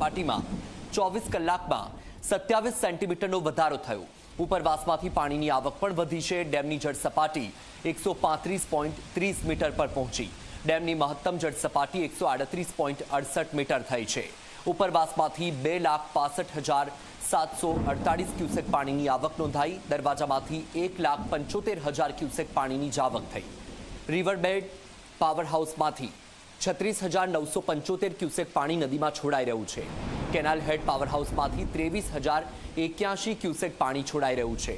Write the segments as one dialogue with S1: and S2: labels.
S1: સપાટીમાં ચોવીસ કલાકમાં સત્યાવીસ સેન્ટીમીટરનો વધારો થયો. ઉપરવાસમાંથી પાણીની આવક પણ વધી છે. ડેમની જળ સપાટી એકસો પાંત્રીસ પોઈન્ટ ત્રીસ મીટર પર પહોંચી. ડેમની મહત્તમ જળ સપાટી એકસો આડત્રીસ પોઈન્ટ અડસઠ મીટર થઈ છે. ઉપરવાસમાંથી બે લાખ પાસઠ હજાર સાતસો અડતાલીસ ક્યુસેક પાણીની આવક નોંધાઈ. દરવાજામાંથી એક લાખ પંચોતેર હજાર ક્યુસેક પાણીની જ આવક થઈ. રિવરબેડ પાવર હાઉસમાંથી છત્રીસ હજાર નવસો પંચોતેર ક્યુસેક પાણી નદીમાં છોડાઈ રહ્યું છે. કેનાલ હેડ પાવર હાઉસમાંથી ત્રેવીસ હજાર એક્યાસી ક્યુસેક પાણી છોડાઈ રહ્યું છે.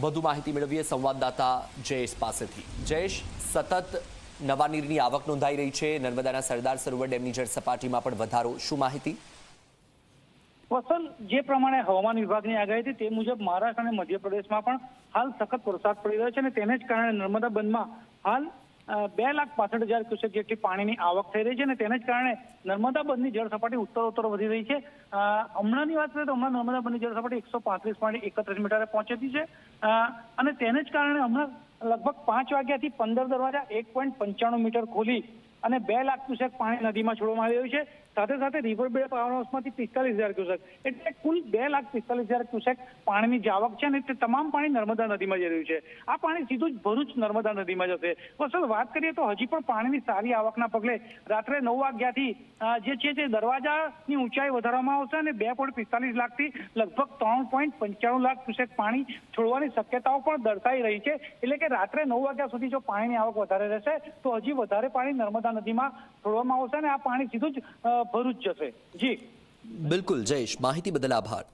S1: વધુ માહિતી મેળવીએ સંવાદદાતા જયેશ પાસેથી. જયેશ, સતત નવા નીરની આવક નોંધાઈ રહી છે. નર્મદાના સરદાર સરોવર ડેમની જળ સપાટીમાં પણ વધારો. શું માહિતી?
S2: વસલ જે પ્રમાણે હવામાન વિભાગની આગાહી હતી તે મુજબ મહારાષ્ટ્ર અને મધ્યપ્રદેશમાં પણ હાલ સખત વરસાદ પડી રહ્યો છે અને તેને જ કારણે નર્મદા બંધમાં હાલ બે લાખ પાસઠ હજાર ક્યુસેક જેટલી પાણીની આવક થઈ રહી છે અને તેને જ કારણે નર્મદા બંધની જળ સપાટી ઉત્તરોત્તર વધી રહી છે. હમણાંની વાત કરીએ તો હમણાં નર્મદા બંધની જળ સપાટી એકસો પાંત્રીસ પોઈન્ટ એકત્રીસ મીટરે પહોંચી છે. અને તેને જ કારણે હમણાં લગભગ પાંચ વાગ્યાથી પંદર દરવાજા એક પોઈન્ટ પંચાણું મીટર ખોલી અને બે લાખ ક્યુસેક પાણી નદીમાં છોડવામાં આવી રહ્યું છે. સાથે સાથે રિવર બેડ પાવર હાઉસમાંથી પિસ્તાલીસ હજાર ક્યુસેક. એટલે કુલ બે લાખ પિસ્તાલીસ હજાર ક્યુસેક પાણીની જાવક છે અને તે તમામ પાણી નર્મદા નદીમાં જઈ રહ્યું છે. આ પાણી સીધું જ ભરૂચ નર્મદા નદીમાં જશે. વસલ વાત કરીએ તો હજી પણ પાણીની સારી આવકના પગલે રાત્રે નવ વાગ્યાથી જે છે તે દરવાજાની ઊંચાઈ વધારવામાં આવશે અને બે પોઈન્ટ પિસ્તાલીસ લાખથી લગભગ ત્રણ પોઈન્ટ પંચાણું લાખ ક્યુસેક પાણી છોડવાની શક્યતાઓ પણ દર્શાઈ રહી છે. એટલે કે રાત્રે નવ વાગ્યા સુધી જો પાણીની આવક વધારે રહેશે, તો હજી વધારે પાણી નર્મદા નદીમાં છોડવામાં આવશે અને આ પાણી સીધું જ ભરૂચ જશે. જી.
S1: બિલકુલ, જયેશ. માહિતી બદલ આભાર.